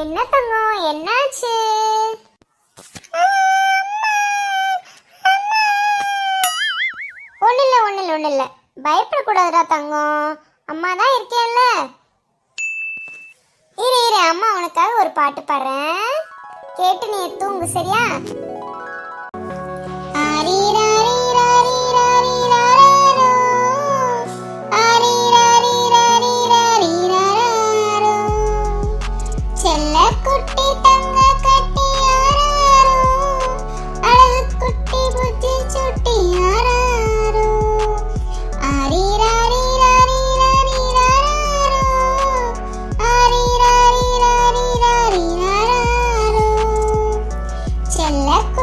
என்ன தங்கம் என்னாச்சு? ஒன்றும் இல்லை ஒன்றும் இல்லை ஒன்றும் இல்லை பயப்படக்கூடாதுடா தங்கம் அம்மா தான் இருக்கேன்ல. இரு இரு அம்மா உனக்காக ஒரு பாட்டு பாடுறேன். கேட்டு நீ தூங்கு சரியா? Let's